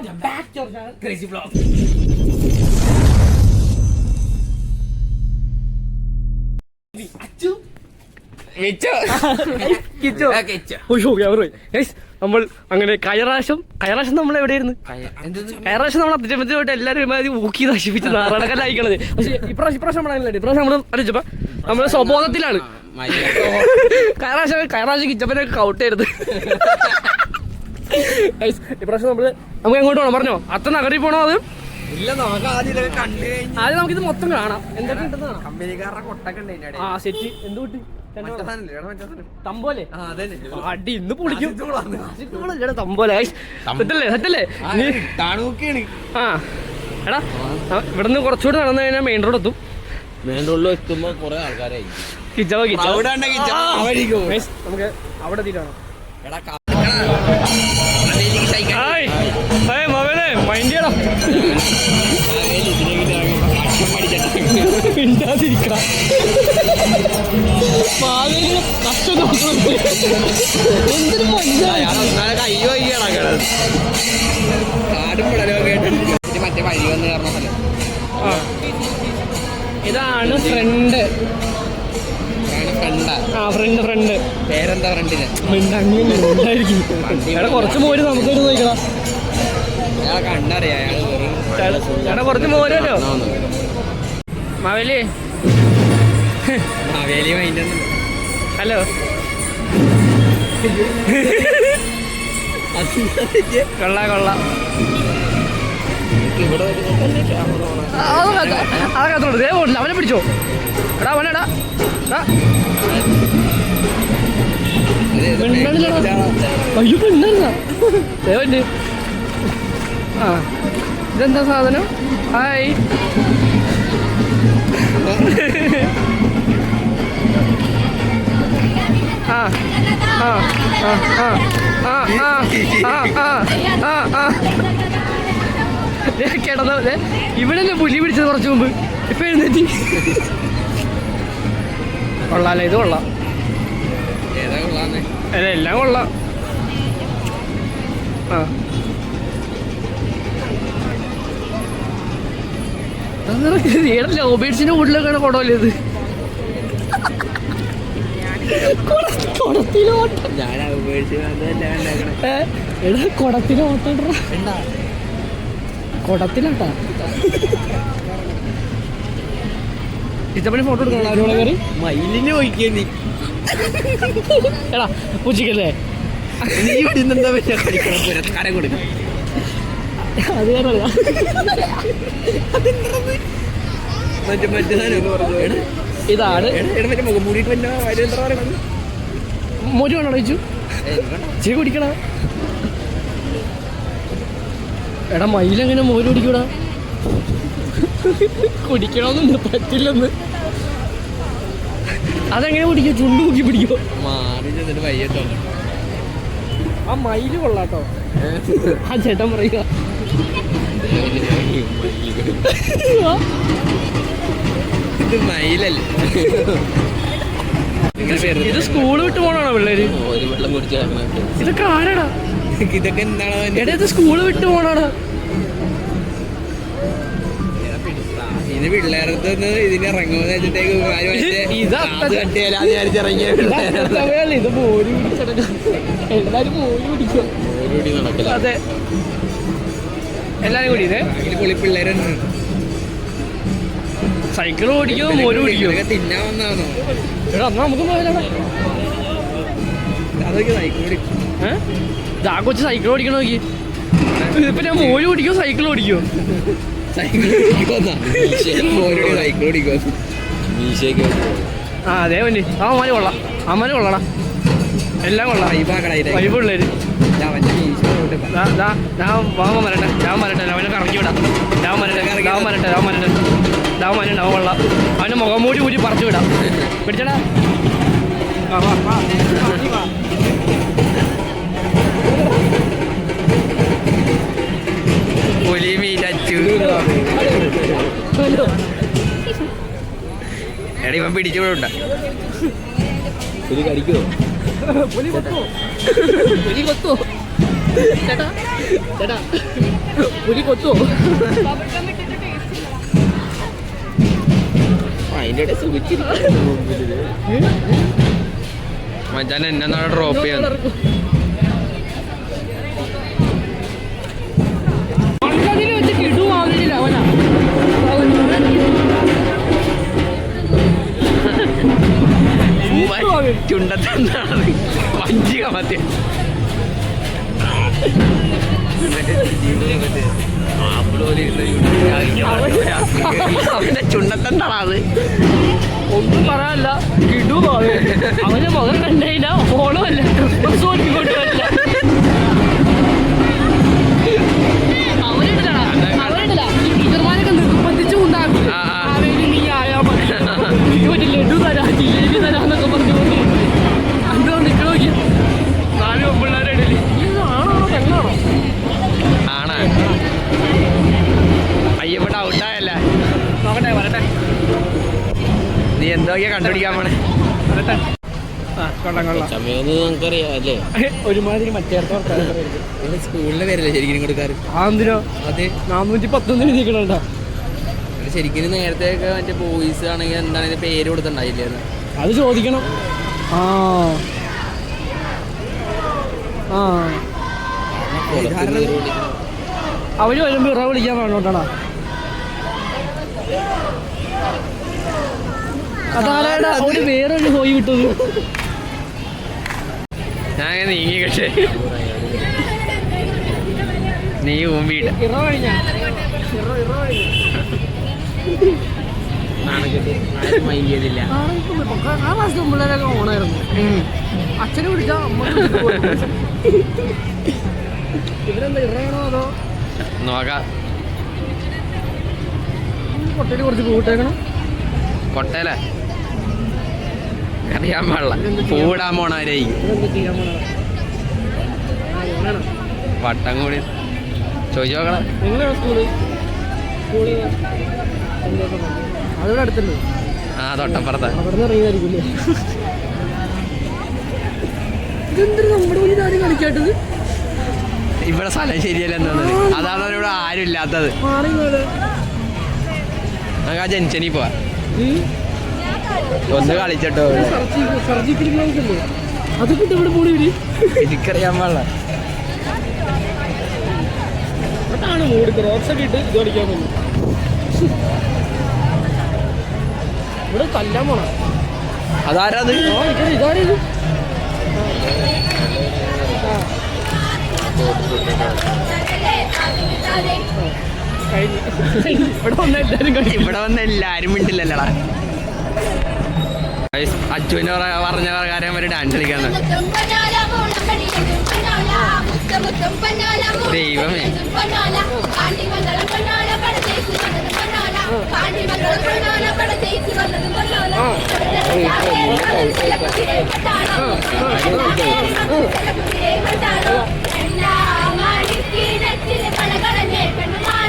Welcome back to crazy blog Achu നമ്മൾ അങ്ങനെ കയറാശം കയറാശം നമ്മൾ എവിടെയായിരുന്നു? കയറാശം നമ്മൾ പോയിട്ട് എല്ലാവരും ഒരുമാതിരി ഊക്കി നശിപ്പിച്ച് നാറാടക്കല്ലായിക്കണത് പക്ഷെ ഇപ്രാവശ്യം ഇപ്രാവശ്യം നമ്മളല്ല ഇപ്രാവശ്യം നമ്മൾ അറിയിച്ചപ്പോ നമ്മൾ സ്വബോധത്തിലാണ്. കയറാശം കയറാശം കിച്ചപ്പനൊക്കെ കൗട്ടായിരുന്നു ഇപ്രാവശ്യം നമ്മൾ നമുക്ക് എങ്ങോട്ട് പോകണം പറഞ്ഞോ. അത്ര നഗറിൽ പോണോ അത്? ആദ്യം നമുക്കിത് മൊത്തം കാണാം. എന്തൊക്കെ ആ സെറ്റ്. എന്ത് കിട്ടി? അടി ഇന്ന് പൊളിക്കും. തമ്പോലെ. സെറ്റല്ലേ ആ എടാ ഇവിടുന്ന് കുറച്ചുകൂടി നടന്നു കഴിഞ്ഞാൽ മെയിൻ റോഡ് എത്തും. മെയിൻ റോഡിൽ എത്തുമ്പോ കുറെ ആൾക്കാരായി കിച്ചവ കിച്ചവ? നമുക്ക് അവിടെ തീരാണോ ഹായ് ഹായ് മകനെ മൈൻഡ് കഷ്ടം വന്ന് ഇതാണ് ഫ്രണ്ട് ഫ്രണ്ടാ ഫ്രണ്ട് ഫ്രണ്ട് പേരെന്താ ഫ്രണ്ടിന് ഉണ്ടായിരിക്കും ഇവിടെ കുറച്ച് മോര് നമുക്കൊരു നോക്കണം ചേട്ടാ കുറച്ച് ഹലോ. കൊള്ളാ കൊള്ളാം. അതൊക്കെ അതൊക്കെ അവനെ പിടിച്ചോ. എടാ അവനെടാ അയ്യോ പെണ്ണല്ല ദേവന് ആ ഇതെന്താ സാധനം ഹായ്. ആ ആ ആ ആ പുലി പിടിച്ചത് കുറച്ച് മുമ്പ് ഇപ്പൊ എഴുന്നേറ്റി കൊള്ളാല്ലേ ഇത് കൊള്ളാം അല്ല എല്ലാം കൊള്ളാം. ആ. ലോബേഡ്സിന്റെ ഉള്ളിലൊക്കെയാണ് കുടവല്ലത് കുടത്തിലെ ഓട്ടം. എടാ കുടത്തിലെ ഓട്ടം കുടത്തിലോട്ടാ. ഇതപ്പണി ഫോട്ടോ എടുക്കണം? മയിലിനെ ഒഴിക്കുക നീ. എടാ പൂച്ചിക്കല്ലേ? നീ ഇവിടെ നിന്ന് എന്താ പറ്റുക കടിക്കണം പുരസ്കാരം കൊടുക്കും. അത് ഞാനല്ല മറ്റേ മറ്റേ ഇതാണ് മോര് വേണോ ചോദിച്ചു? ചേ കുടിക്കണ എടാ മയിലെങ്ങനെ മോര് കുടിക്കൂടാ? കുടിക്കണമെന്നുണ്ട് പറ്റില്ലെന്ന്. അതെങ്ങനെ പിടിക്കും? ചുണ്ടു മുക്കി പിടിക്കോ. മാറി ചെന്നിട്ട് വയ്യട്ടോ ആ മയിൽ കൊള്ളാട്ടോ. ആ ചേട്ടൻ പറയുക. ഇത് മയിലല്ലേ? ഇത് സ്കൂൾ വിട്ട് പോണാണോ പിള്ളേര്? വെള്ളം ഇതൊക്കെ ആരാടാ? ഇതൊക്കെ എന്താണോ എടാ ഇത് സ്കൂൾ വിട്ട് പോണാടാ ഇനി പിള്ളേരടുത്ത് ഇതിന് ഇറങ്ങുമെന്ന് ഇത് എല്ലാരും അതെ. സൈക്കിൾ ഓടിക്കും മോര് പിടിക്കും തിന്നാൻ വന്നാണോ എടാ നമുക്ക് സൈക്കിൾ ഓടിക്കും സൈക്കിൾ ഓടിക്കണോ നോക്കി. ഇതിപ്പോ ഞാൻ മോര് ഓടിക്കോ സൈക്കിൾ ഓടിക്കോ. സൈക്കിൾ ആ അതേ വണ്ടി ആ കൊള്ളാം. മാര് കൊള്ളാടാ. എല്ലാം കൊള്ളാം. വൈബുള്ളേര് ഞാൻ ഞാൻ അവനെ കറക്കി ഞാൻ ഞാൻ ഞാൻ ഞാൻ മുഖം മൂടി കൂടി പറിച്ചു വിടാം. പിടിച്ചടാ. ആ, എടി ഇവൻ പിടിച്ചുകൂടുണ്ട പുലി കടിക്കോ കൊത്തോ പുലി കൊത്തോ ചേട്ടാ ചേട്ടാ പുലി കൊത്തോ അതിന്റെ ഇടയിൽ സുഖിച്ചിരിക്കും മച്ചാൻ എന്നെ നാളെ ഡ്രോപ്പ് ചെയ്യാൻ. ചുണ്ടത്തെന്താണ് വഞ്ചിക മറ്റേ. അവന്റെ ചുണ്ടത്തെന്താണ് അത്? ഒന്നും പറയാനല്ല. കിടുവാ അവന്റെ മുഖം കണ്ടില്ല ഓണമല്ല ഡ്രസ് ഇങ്ങോട്ട് കണ്ടുപിടിക്കാൻ പോണേ. വരട്ടെ. ആ കൊള്ളാം കൊള്ളാം. സമയം നമുക്കറിയാം അല്ലേ? ഒരുമാതിരി മറ്റേർത്ത സ്കൂളിലെ പേരല്ലേ ശരിക്കും കൊടുക്കാറ് ആ എന്തിനോ? അതെ. നാനൂറ്റി പത്തൊന്നിന് നിൽക്കണുണ്ടോ ശരിക്കും നേരത്തെ ഒക്കെ മറ്റേ ബോയ്സ് ആണെങ്കിൽ എന്താണ് പേര് കൊടുത്തിട്ടുണ്ടായില്ലേ അത് ചോദിക്കണം. ആ. ആ. അവർ വരുമ്പോ ഇറ വിളിക്കാൻ വേണോട്ടാടാ അതാരാടാ? ഒരു വേറൊരു പോയി വിട്ടത് ഞാൻ അങ്ങനെ നീങ്ങി പക്ഷേ നീ ഊമ്പിയിട്ട അച്ഛനെ വിളിച്ചാ അമ്മ ഇവരെന്താ ഇറയണോ അതോ? നോക്കാം. കൊട്ടയിൽ കുറച്ച് കൊട്ടയില. അറിയാൻ പാടില്ല. പൂവിടാൻ പോണവരായി വട്ടം കൂടി. ചോദിച്ചു നോക്കണം. ആ തൊട്ടപ്പുറത്താ. ഇവിടെ സ്ഥലം ശരിയല്ല അതാണ് ഇവിടെ ആരും ഇല്ലാത്തത് നമുക്ക് ആ ജനിച്ചനി പോവാ. ഒന്ന് കളിച്ചിട്ടോ സർജിക്കൽ ഗ്ലൗസ് അല്ലേ അതൊക്കെ ഇവിടെ ഇവർ എനിക്കറിയാൻ പാടില്ല. അതാണ് മൂട്. ക്രോക്സ് ഒക്കെ ഇട്ട് ഇത് കളിക്കാൻ വന്നു. ഇവിടെ കല്ലാൻ പോണ. അതാരത്? ആ ഇക്കടെ ഇതാരത് ഇവിടെ വന്ന എല്ലാരും ഇവിടെ വന്ന് എല്ലാരും മിണ്ടില്ലല്ലടാ. അച്ഛന് പറഞ്ഞ പ്രകാരം ഒരു ഡാൻസ് കളിക്കാന്ന് ദൈവമേ.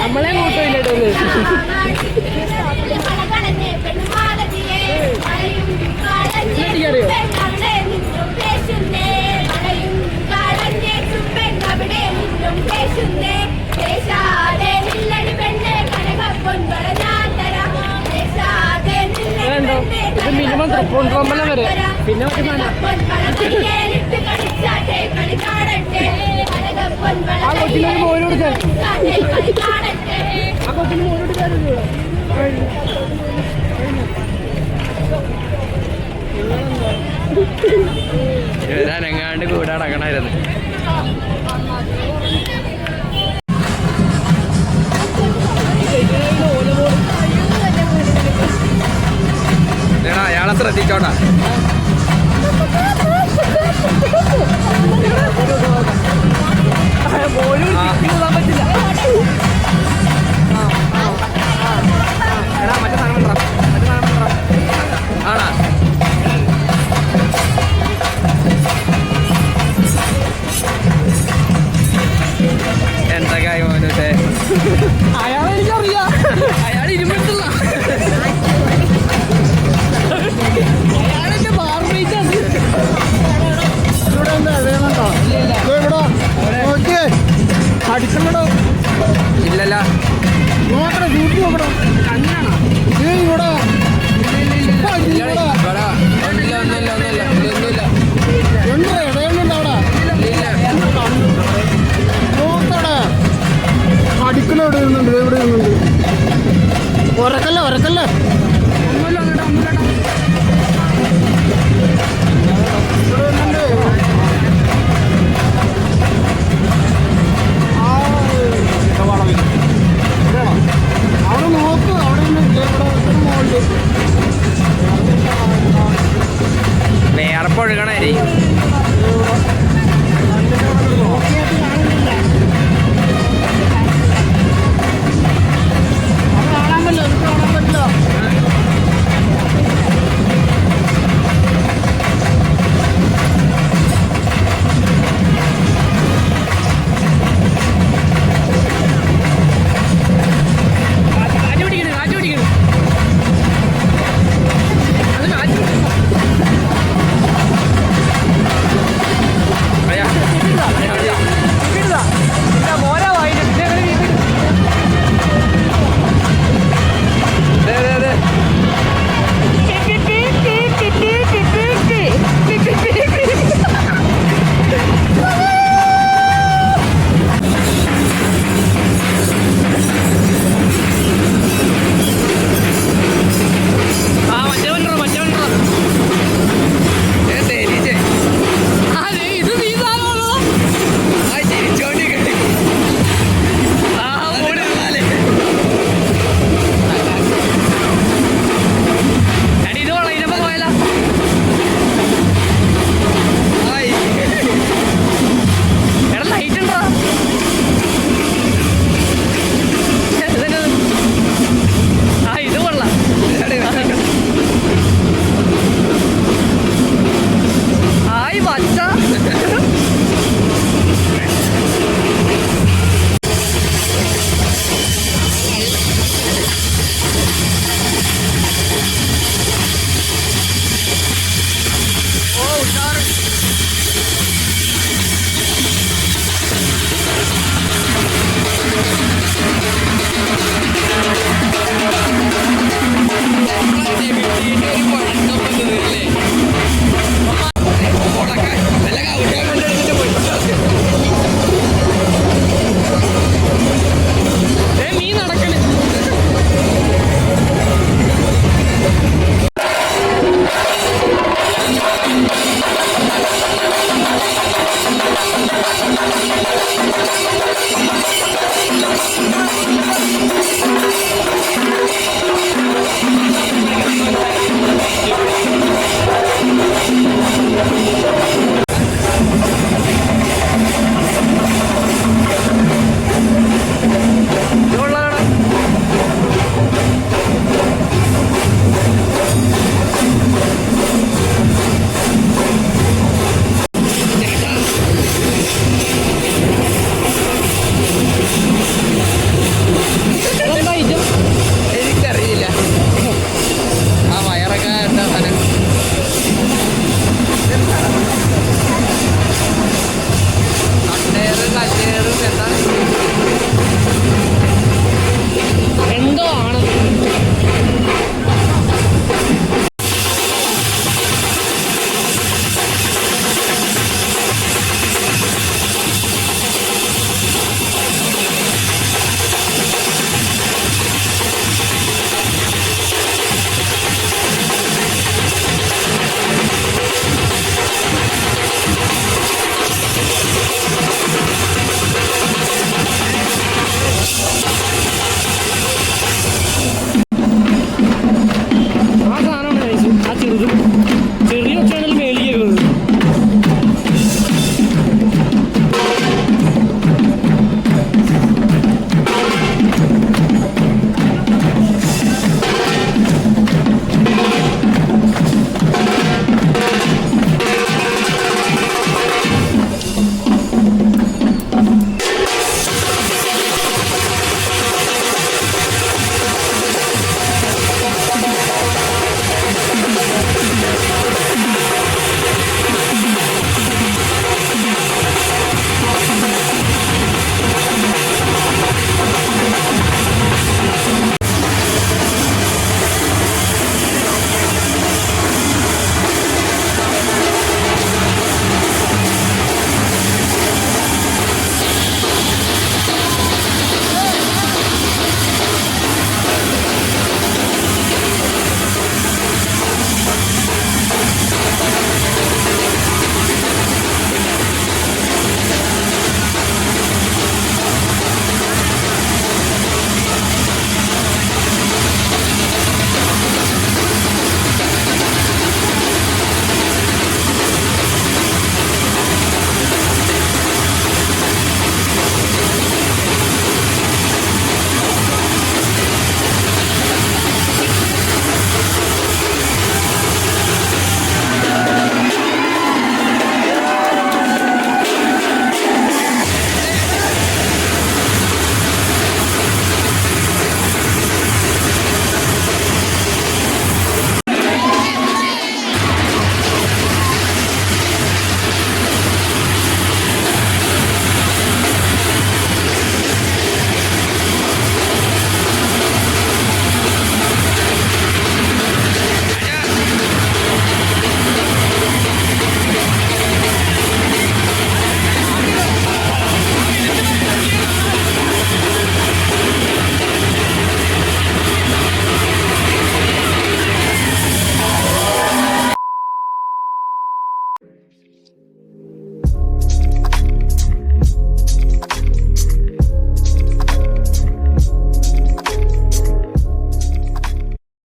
നമ്മളെ കൂട്ടില്ലേ ഇത് മിനിമം തൃപ്പൂണിത്തുമ്പല വരെ. പിന്നെ മറ്റേ സാധനം ആ കൊച്ചിനെ ആ കൊടുക്കാനില്ലേ ഇവരനങ്ങാണ്ട് കൂടെ അടക്കണായിരുന്നു എടാ, അയാളെ ശ്രദ്ധിച്ചോട്ടാ ഇല്ലല്ല. നോക്കണം ഷൂട്ട് നോക്കണം കണ്ണാണോ ഇത് ഇവിടെ. അടിക്കല ഇവിടെ. ഇരുന്നുണ്ട് ഇവിടെ ഇരുന്നുണ്ട് ഉറക്കല്ലേ ഉറക്കല്ലേ? day.